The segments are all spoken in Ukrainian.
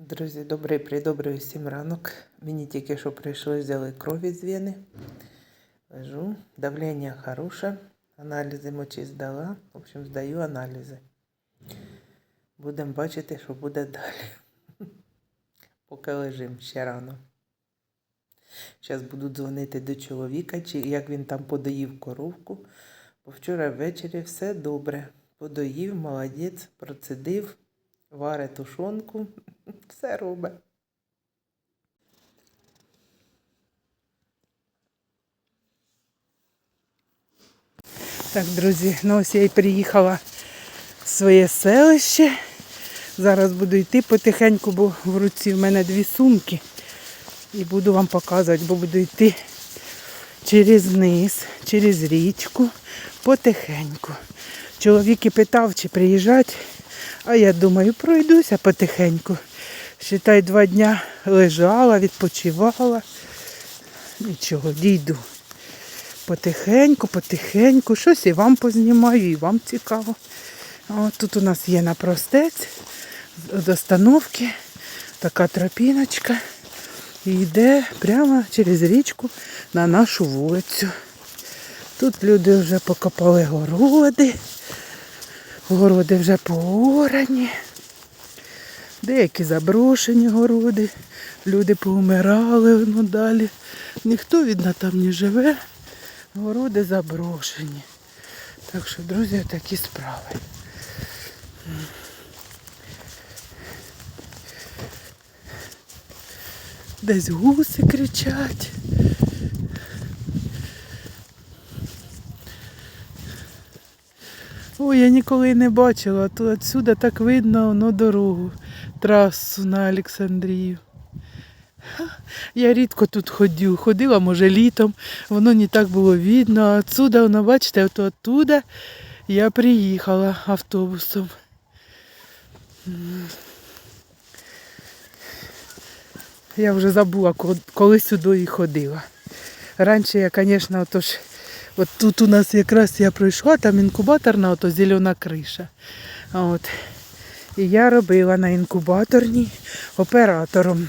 Друзі, добрий придобрий усім ранок. Мені тільки що прийшли, взяли крові з вени. Лежу, давлення хороше, аналізи мочі здала. В общем, здаю аналізи. Будемо бачити, що буде далі. Поки лежим ще рано. Зараз буду дзвонити до чоловіка, чи як він там подоїв коровку. Бо вчора ввечері все добре. Подоїв, молодець, процедив, варить тушонку, все робить. Так, друзі, ну ось я і приїхала в своє селище. Зараз буду йти потихеньку, бо в руці в мене дві сумки. І буду вам показувати, бо буду йти через низ, через річку, потихеньку. Чоловік і питав, чи приїжджати, а я думаю, пройдуся потихеньку. Считай, два дня лежала, відпочивала. Нічого, дійду. Потихеньку, потихеньку. Щось і вам познімаю, і вам цікаво. От тут у нас є напростець з остановки, така тропіночка. І йде прямо через річку на нашу вулицю. Тут люди вже покопали городи, городи вже поорані, деякі заброшені городи, люди поумирали ну далі. Ніхто видно там не живе, городи заброшені. Так що, друзі, такі справи. Десь гуси кричать. Ой, я ніколи не бачила, то отсюди так видно на дорогу, трасу на Олександрію. Я рідко тут ходю. Ходила, може, літом, воно не так було видно. А отсюда, воно, бачите, от оттуда я приїхала автобусом. Я вже забула, коли сюди і ходила. Раніше я, звісно, отож, от тут у нас якраз я пройшла, там інкубаторна, ото зелена криша. От. І я робила на інкубаторній оператором.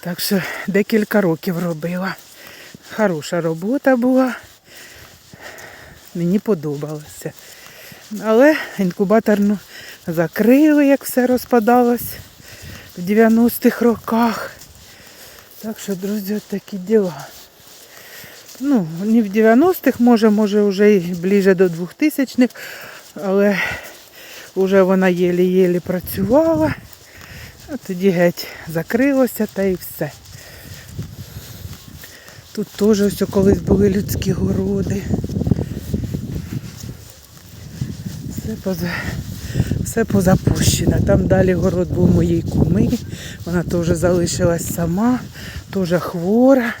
Так що декілька років робила. Хороша робота була. Мені подобалося. Але інкубаторну закрили, як все розпадалось в 90-х роках. Так що, друзі, такі діла. Ну, не в 90-х, може, може вже і ближче до 2000-х, але вже вона єлі-єлі працювала, а тоді геть закрилося та і все. Тут теж ось колись були людські городи. Все поза все позапущено. Там далі город був моєї куми. Вона теж залишилась сама, теж хвора.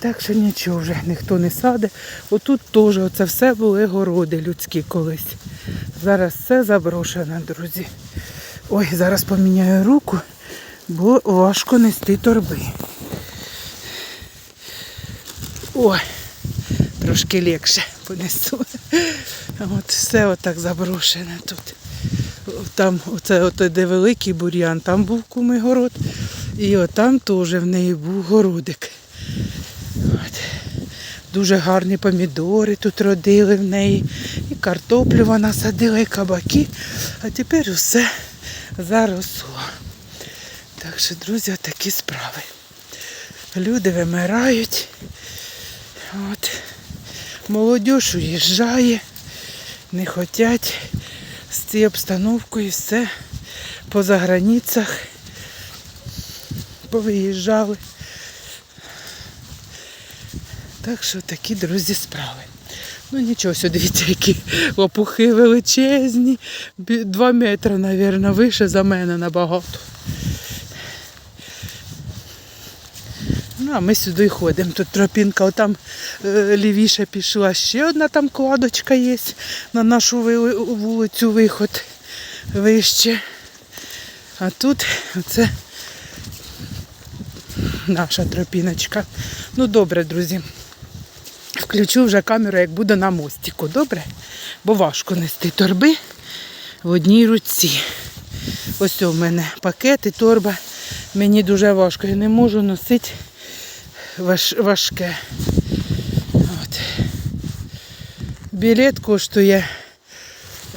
Так що нічого вже ніхто не саде. Отут теж оце все були городи людські колись. Зараз все заброшено, друзі. Ой, зараз поміняю руку, бо важко нести торби. Ой, трошки легше понесу. От все отак заброшене тут. Там, оце, оце де великий бур'ян, там був кумий город. І отам теж в неї був городик. Дуже гарні помідори тут родили в неї. І картоплю вона садила, і кабаки. А тепер усе заросло. Так що, друзі, такі справи. Люди вимирають. От. Молодь уїжджає, не хочуть з цією обстановкою все поза границях повиїжджали. Так що такі, друзі, справи. Ну нічого, сюди дивіться, які лопухи величезні. Два метри, мабуть, вище за мене набагато. Ну, а ми сюди ходимо. Тут тропінка, отам е, лівіше пішла. Ще одна там кладочка є на нашу вулицю виход вище. А тут оце наша тропіночка. Ну добре, друзі. Включу вже камеру, як буду на мостику, добре? Бо важко нести торби в одній руці. Ось у мене пакет і торба. Мені дуже важко. Я не можу носити важ, важке. От. Білет коштує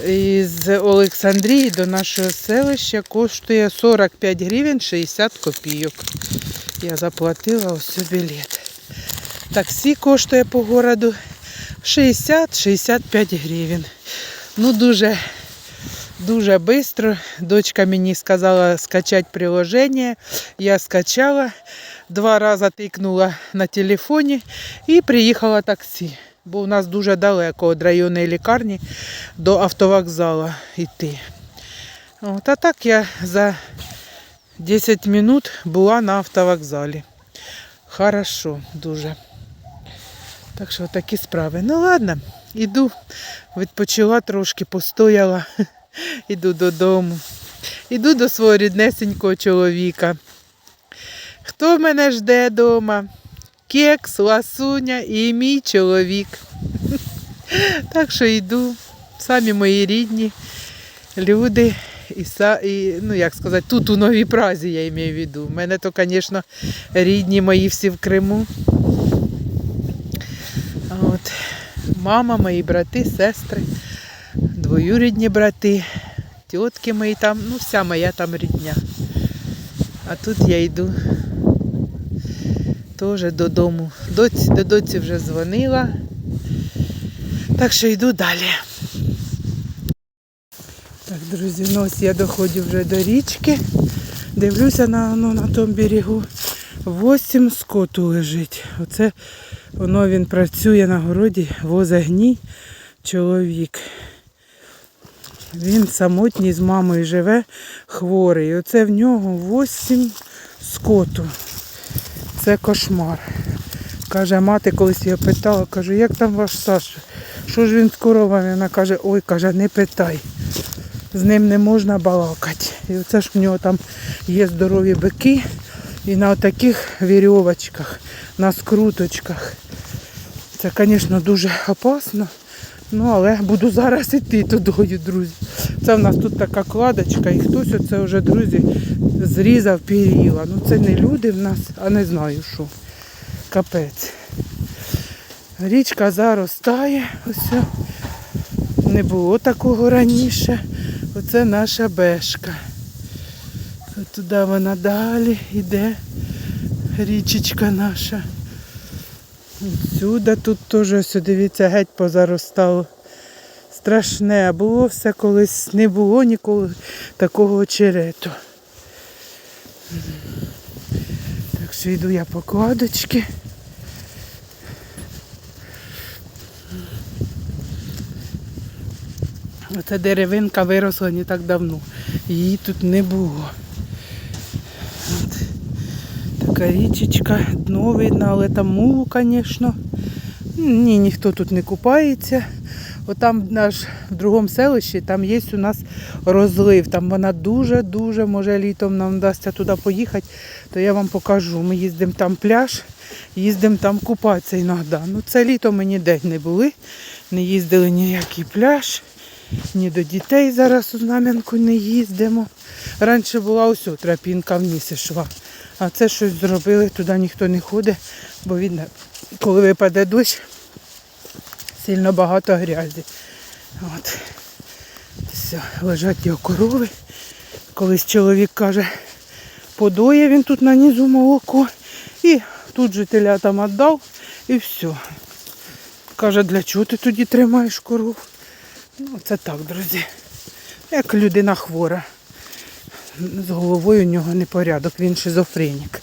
із Олександрії до нашого селища коштує 45 гривень 60 копійок. Я заплатила ось білет. Таксі коштує по городу 60-65 гривень. Ну, дуже, дуже швидко. Дочка мені сказала скачати приложення. Я скачала, два рази тикнула на телефоні і приїхала таксі. Бо у нас дуже далеко від районної лікарні до автовокзалу йти. От, а так я за 10 минут була на автовокзалі. Хорошо, дуже. Так що такі справи. Ну ладно, іду, відпочила трошки, постояла, іду додому. Іду до свого ріднесенького чоловіка. Хто мене жде вдома? Кекс, ласуня і мій чоловік. Так що йду. Самі мої рідні люди. І, і, ну, як сказати, тут у Новій Празі я маю в виду. У мене то, звісно, рідні мої всі в Криму. А От. Мама, мої брати, сестри, двоюрідні брати, тітки мої там, ну вся моя там рідня. А тут я йду теж додому. Доці, до доці вже дзвонила. Так що йду далі. Так, друзі, ну ось я доходжу вже до річки. Дивлюся на, ну, на тому берегу. Восім скоту лежить. Оце воно він працює на городі, возе гній чоловік. Він самотній з мамою живе, хворий. Оце в нього восім скоту. Це кошмар. Каже, мати колись його питала, кажу, як там ваш Саша? Що ж він з коровами? Вона каже, ой, каже, не питай. З ним не можна балакати. І оце ж в нього там є здорові бики. І на таких вірьовочках, на скруточках. Це, звісно, дуже опасно. Ну, але буду зараз іти туди, друзі. Це в нас тут така кладочка, і хтось оце вже, друзі, зрізав періла. Ну це не люди в нас, а не знаю що. Капець. Річка заростає. Ось. Не було такого раніше. Оце наша бешка. От туди вона далі йде. Річечка наша. Сюди тут теж ось, дивіться, геть позаростало. Страшне, а було все колись, не було ніколи такого очерету. Так що йду я по кладочки. Оця деревинка виросла не так давно. Її тут не було. Така річечка, дно видно, але там мулу, звісно. Ні, ніхто тут не купається. Отам наш в другому селищі, там є у нас розлив. Там вона дуже-дуже, може літом нам вдасться туди поїхати, то я вам покажу. Ми їздимо там пляж, їздимо там купатися іноді. Ну це літо ми ніде не були, не їздили ніякий пляж, ні до дітей зараз у Знам'янку не їздимо. Раніше була ось тропінка вниз йшла. А це щось зробили, туди ніхто не ходить, бо видно, коли випаде дощ, сильно багато грязі. От. Все, лежать його корови. Колись чоловік каже, подоє він тут на низу молоко. І тут же телятам віддав і все. Каже, для чого ти тоді тримаєш коров? Ну, це так, друзі. Як людина хвора. З головою у нього непорядок, він шизофренік.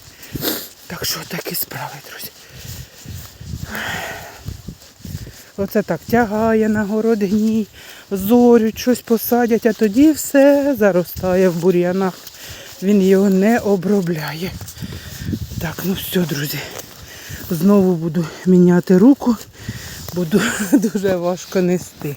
Так що такі справи, друзі. Оце так тягає на город гній, зорють, щось посадять, а тоді все заростає в бур'янах. Він його не обробляє. Так, ну все, друзі. Знову буду міняти руку, буду дуже важко нести.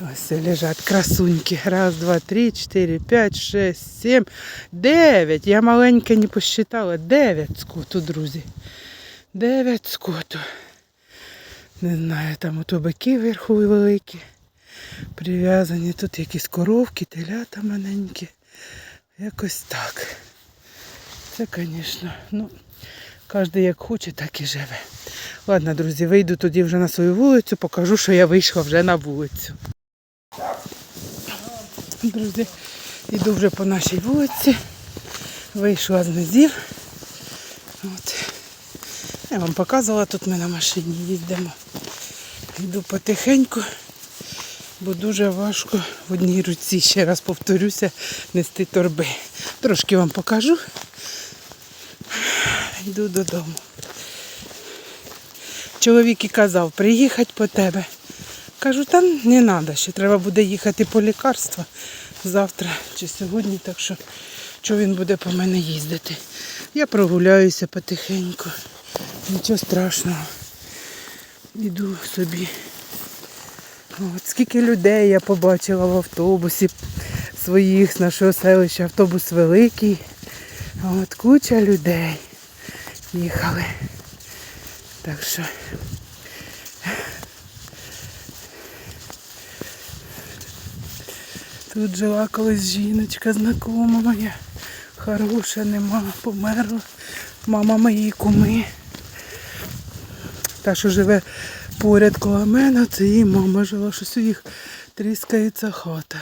Ось лежать красуньки. Раз, два, три, чотири, п'ять, шесть, сім, дев'ять. Я маленьке не посчитала. Дев'ять скоту, друзі. Дев'ять скоту. Не знаю, там ото бики вверху великі. Прив'язані. Тут якісь коровки, телята маленькі. Якось так. Це, звісно, ну, кожен як хоче, так і живе. Ладно, друзі, вийду тоді вже на свою вулицю, покажу, що я вийшла вже на вулицю. Друзі, йду вже по нашій вулиці. Вийшла з низів. От. Я вам показувала, тут ми на машині їздимо. Йду потихеньку, бо дуже важко в одній руці, ще раз повторюся, нести торби. Трошки вам покажу. Йду додому. Чоловік і казав, приїхати по тебе. Кажу, там не треба, ще треба буде їхати по лікарства завтра чи сьогодні, так що що він буде по мене їздити. Я прогуляюся потихеньку. Нічого страшного. Іду собі. От, скільки людей я побачила в автобусі своїх з нашого селища. Автобус великий. От куча людей їхали. Так що тут жила колись жіночка знакома моя. Хороша нема, померла. Мама моєї куми. Та, що живе поряд коло мене, це її мама жила, щось у їх тріскається хата.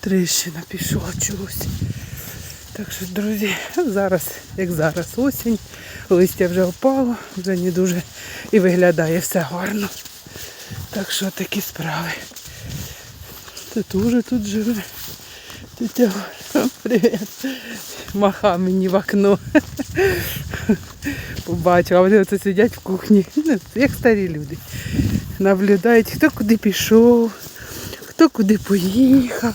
Тріщина пішла чогось. Так що, друзі, зараз, як зараз, осінь, листя вже опало, вже не дуже і виглядає все гарно. Так що такі справи. Ти теж тут живе. Тетя Оля, привіт. Маха мені в окно. Побачила, вони оце сидять в кухні, ну, як старі люди. Наблюдають, хто куди пішов, хто куди поїхав.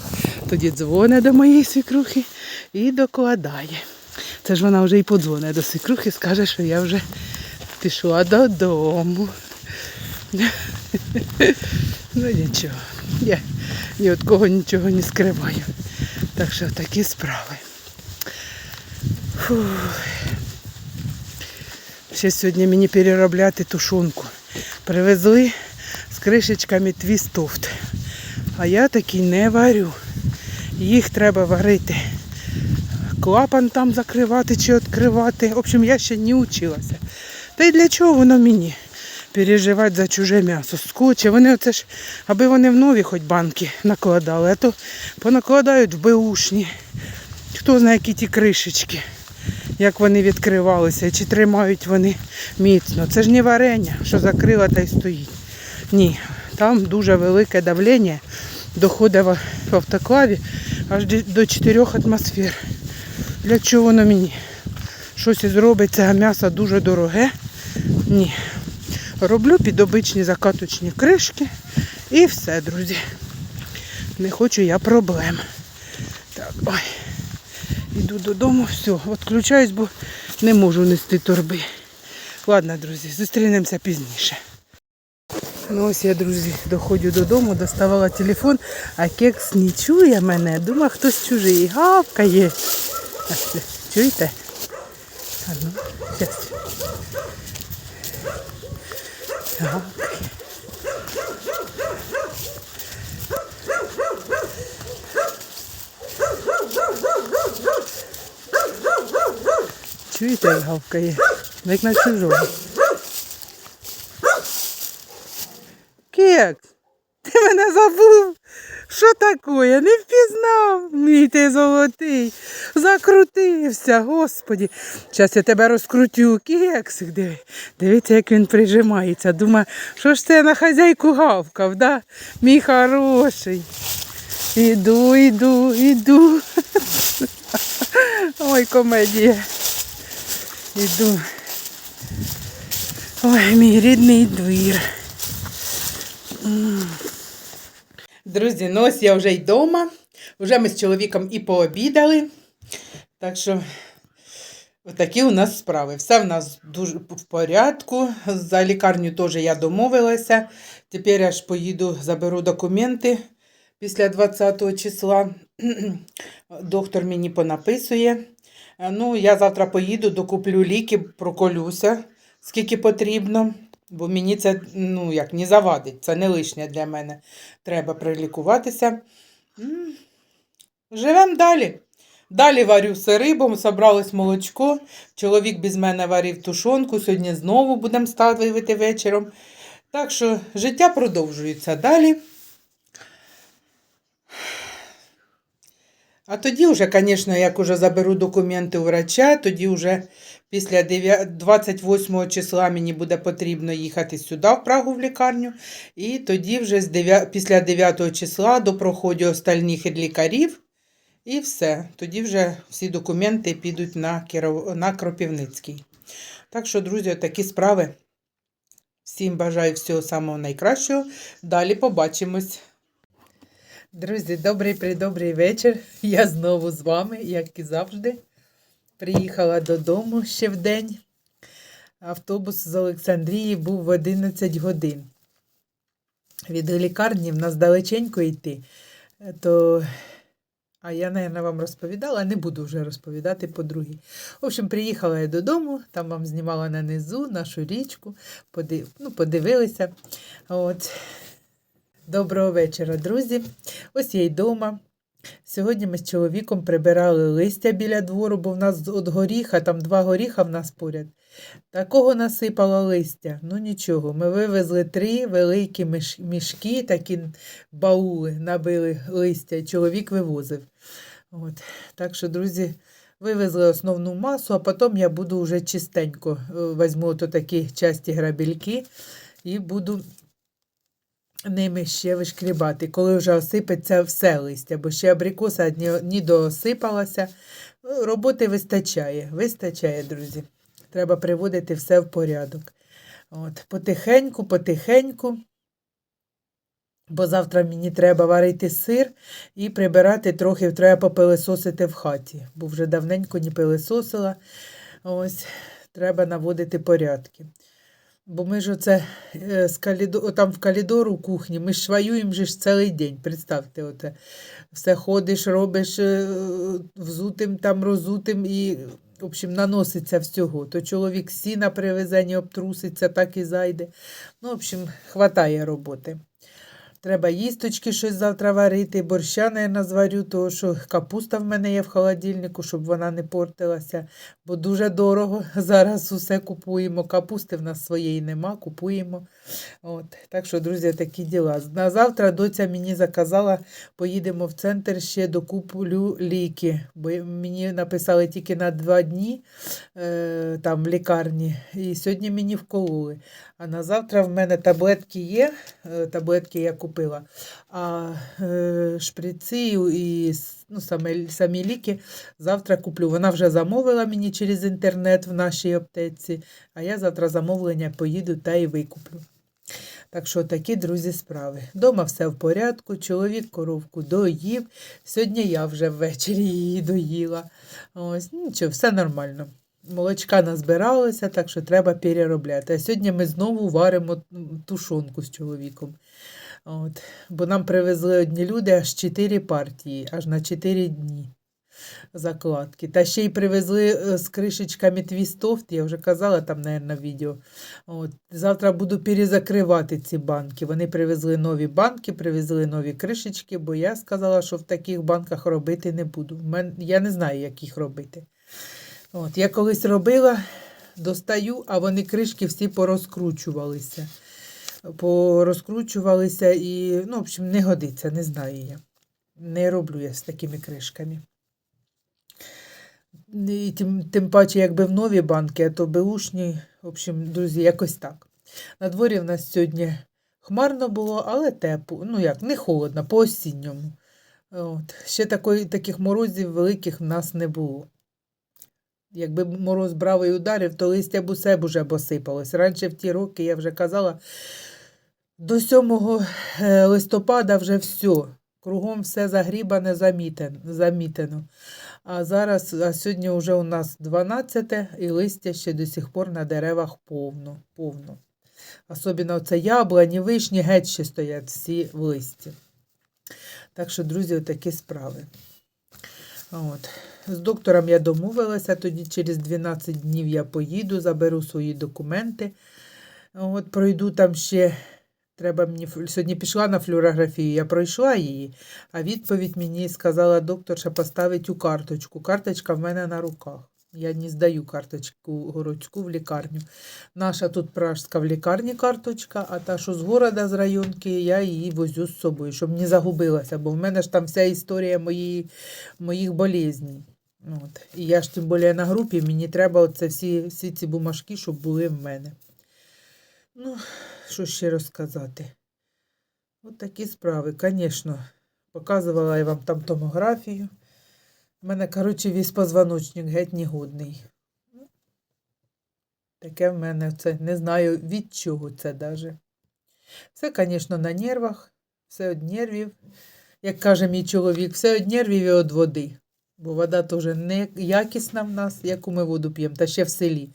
Тоді дзвонить до моєї свікрухи і докладає. Це ж вона вже і подзвонить до свікрухи, скаже, що я вже пішла додому. Ну нічого, я ні від кого нічого не скриваю. Так що такі справи. Фух. Ще сьогодні мені переробляти тушонку. Привезли з кришечками твістофт. А я такі не варю. Їх треба варити. Клапан там закривати чи відкривати. В общем, я ще не вчилася. Та й для чого воно мені? Переживати за чуже м'ясо. Скоче. Вони оце ж, аби вони в нові хоч банки накладали, а то понакладають в беушні. Хто знає, які ті кришечки, як вони відкривалися, чи тримають вони міцно. Це ж не варення, що закрила та й стоїть. Ні, там дуже велике давлення доходить в автоклаві аж до 4 атмосфер. Для чого воно мені? Щось і зробиться, а м'ясо дуже дороге. Ні. Роблю під обичні закаточні кришки і все, друзі. Не хочу я проблем. Так, ой. Іду додому, все, відключаюсь, бо не можу нести торби. Ладно, друзі, зустрінемося пізніше. Ну ось я, друзі, доходжу додому, доставала телефон, а кекс не чує мене. Думаю, хтось чужий. Гавкає. Чуєте? А ну, щас. Гавкає. Чуєте, як гавкає? Як на чужого. Кекс, ти мене забув. Що таке? Не впізнав, мій ти золотий. Закрутився, господі. Зараз я тебе розкрутю. Кексик, диви. Дивіться, як він прижимається. Думаю, що ж це на хазяйку гавкав, да? Мій хороший. Іду, іду, іду. Ой, комедія. Іду. Ой, мій рідний двір. Друзі, ну ось я вже й вдома. Вже ми з чоловіком і пообідали. Так що такі у нас справи. Все в нас дуже в порядку. За лікарню теж я домовилася. Тепер я ж поїду, заберу документи після 20 числа. Доктор мені понаписує. Ну, я завтра поїду, докуплю ліки, проколюся, скільки потрібно. Бо мені це ну, як, не завадить, це не лишнє для мене. Треба прилікуватися. Живемо далі. Далі варю все рибом, собралось молочко. Чоловік без мене варив тушонку. Сьогодні знову будемо ставити вечором. Так що життя продовжується далі. А тоді вже, звісно, як уже заберу документи у врача, тоді вже після 28 числа мені буде потрібно їхати сюди, в Прагу, в лікарню. І тоді вже з 9, після 9 числа до проходу остальних лікарів. І все. Тоді вже всі документи підуть на, Кіров... на Кропівницький. Так що, друзі, такі справи. Всім бажаю всього самого найкращого. Далі побачимось. Друзі, добрий придобрий вечір. Я знову з вами, як і завжди. Приїхала додому ще в день. Автобус з Олександрії був в 11 годин. Від лікарні в нас далеченько йти. То... А я, мабуть, вам розповідала, не буду вже розповідати по другій. В общем, приїхала я додому, там вам знімала на низу нашу річку, подив... ну, подивилися. От. Доброго вечора, друзі. Ось я й вдома. Сьогодні ми з чоловіком прибирали листя біля двору, бо в нас от горіха, там два горіха в нас поряд. Такого насипало листя. Ну нічого. Ми вивезли три великі мішки, такі баули набили листя, чоловік вивозив. От. Так що, друзі, вивезли основну масу, а потім я буду вже чистенько е, візьму такі часті грабельки і буду ними ще вишкрібати, коли вже осипеться все листя, бо ще абрикоса ні, доосипалася. Ну, Роботи вистачає, вистачає, друзі. Треба приводити все в порядок. От, потихеньку, потихеньку. Бо завтра мені треба варити сир і прибирати трохи, треба попилисосити в хаті, бо вже давненько не пилисосила. Ось, треба наводити порядки. Бо ми ж оце е, з калідо... там в калідору кухні, ми ж шваюємо же ж цілий день. Представте, оце. все ходиш, робиш е, взутим там розутим і, в общем, наноситься всього. То чоловік сіна привезе, не обтруситься, так і зайде. Ну, в общем, хватає роботи. Треба їсточки щось завтра варити, борща, наверное, зварю, тому що капуста в мене є в холодильнику, щоб вона не портилася, бо дуже дорого. Зараз усе купуємо. Капусти в нас своєї нема, купуємо. От. Так що, друзі, такі діла. На завтра доця мені заказала, поїдемо в центр ще докуплю ліки, бо мені написали тільки на два дні е, там в лікарні, і сьогодні мені вкололи. А на завтра в мене таблетки є, е, таблетки я купила, а е, шприци і ну, самі, самі ліки завтра куплю. Вона вже замовила мені через інтернет в нашій аптеці, а я завтра замовлення поїду та і викуплю. Так що такі, друзі, справи. Дома все в порядку, чоловік коровку доїв. Сьогодні я вже ввечері її доїла. Ось, ну, нічого, все нормально. Молочка назбиралося, так що треба переробляти. А сьогодні ми знову варимо тушонку з чоловіком. От. Бо нам привезли одні люди аж 4 партії, аж на 4 дні закладки. Та ще й привезли е, з кришечками твістофт, я вже казала там, мабуть, відео. От. Завтра буду перезакривати ці банки. Вони привезли нові банки, привезли нові кришечки, бо я сказала, що в таких банках робити не буду. Я не знаю, як їх робити. От. Я колись робила, достаю, а вони кришки всі порозкручувалися. Порозкручувалися і, ну, в общем, не годиться, не знаю я. Не роблю я з такими кришками. І тим, тим паче, якби в нові банки, а то беушні, в общем, друзі, якось так. На дворі в нас сьогодні хмарно було, але тепло. Ну як, не холодно, по-осінньому. От. Ще такої, таких морозів великих в нас не було. Якби мороз брав і ударив, то листя б усе б уже б. Раніше в ті роки, я вже казала, до 7 е, листопада вже все. Кругом все загрібане, замітено. А зараз, а сьогодні вже у нас 12 і листя ще до сих пор на деревах повно. повно. Особливо це яблуні, вишні геть ще стоять всі в листі. Так що, друзі, такі справи. От. З доктором я домовилася, тоді через 12 днів я поїду, заберу свої документи. От, пройду там ще Треба мені сьогодні пішла на флюорографію, я пройшла її, а відповідь мені сказала докторша поставити у карточку. Карточка в мене на руках. Я не здаю карточку городську в лікарню. Наша тут пражська в лікарні карточка, а та, що з города, з районки, я її возю з собою, щоб не загубилася, бо в мене ж там вся історія мої, моїх болезней. От. І я ж тим більше на групі, мені треба оце всі, всі ці бумажки, щоб були в мене. Ну, що ще розказати? От такі справи, звісно. Показувала я вам там томографію. У мене, коротше, весь позвоночник геть негодний. Таке в мене це не знаю від чого це даже. Все, звісно, на нервах, все від нервів. Як каже мій чоловік, все від нервів і від води. Бо вода теж не якісна в нас, яку ми воду п'ємо, та ще в селі.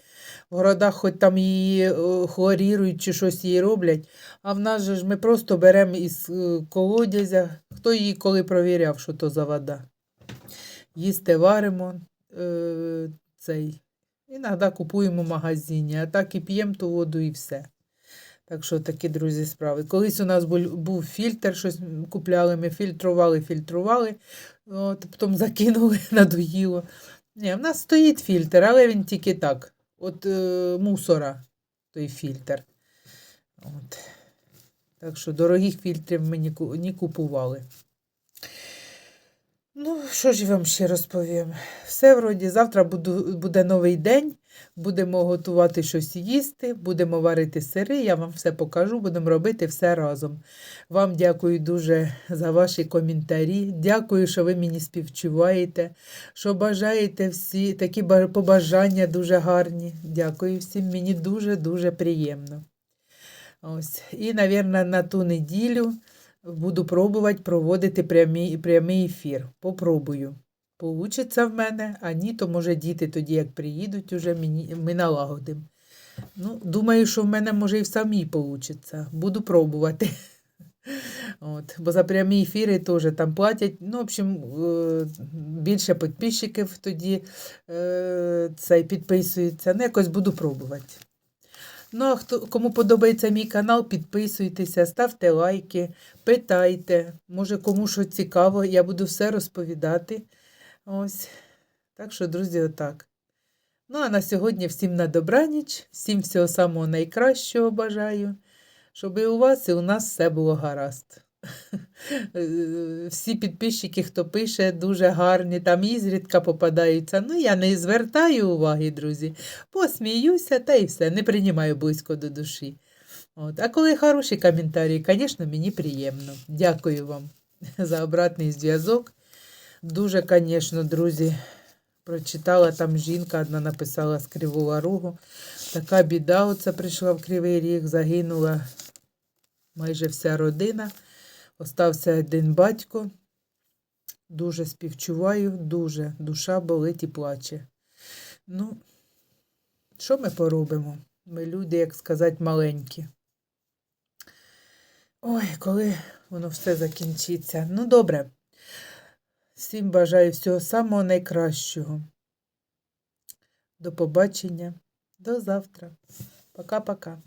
В городах хоч там її е, хлорірують чи щось її роблять, а в нас же ж ми просто беремо із е, колодязя. Хто її коли провіряв, що то за вода. Їсти варимо е, цей. Іноді купуємо в магазині, а так і п'ємо ту воду і все. Так що такі, друзі, справи. Колись у нас був, фільтр, щось купляли, ми фільтрували, фільтрували, от, потім закинули, надоїло. Ні, в нас стоїть фільтр, але він тільки так. От е, мусора той фільтр. От. Так що дорогих фільтрів ми не купували. Ну, що ж я вам ще розповім? Все вроді, завтра буду, буде новий день, будемо готувати щось їсти, будемо варити сири, я вам все покажу, будемо робити все разом. Вам дякую дуже за ваші коментарі. Дякую, що ви мені співчуваєте, що бажаєте всі такі побажання дуже гарні. Дякую всім, мені дуже-дуже приємно. Ось. І, мабуть, на ту неділю буду пробувати проводити прямий, прямий ефір. Попробую. Получиться в мене, а ні, то може діти тоді, як приїдуть, уже мені, ми налагодимо. Ну, думаю, що в мене може і в самій получиться. Буду пробувати. От, бо за прямі ефіри теж там платять. Ну, в общем, е, більше підписчиків тоді е, цей підписується. Ну, якось буду пробувати. Ну, а хто, кому подобається мій канал, підписуйтеся, ставте лайки, питайте. Може, кому що цікаво, я буду все розповідати. Ось. Так що, друзі, отак. Ну, а на сьогодні всім на добраніч, всім всього самого найкращого бажаю, щоб і у вас, і у нас все було гаразд. Е, Всі підписчики, хто пише, дуже гарні, там ізрідка попадаються. Ну, я не звертаю уваги, друзі. Посміюся та і все, не приймаю близько до душі. От. А коли хороші коментарі, звісно, мені приємно. Дякую вам за обратний зв'язок. Дуже, звісно, друзі, прочитала там жінка одна написала з Кривого Рогу. Така біда оце прийшла в Кривий Ріг, загинула майже вся родина. Остався один батько. Дуже співчуваю, дуже душа болить і плаче. Ну, що ми поробимо? Ми люди, як сказати, маленькі. Ой, коли воно все закінчиться. Ну, добре. Всім бажаю всього самого найкращого. До побачення. До завтра. Пока-пока.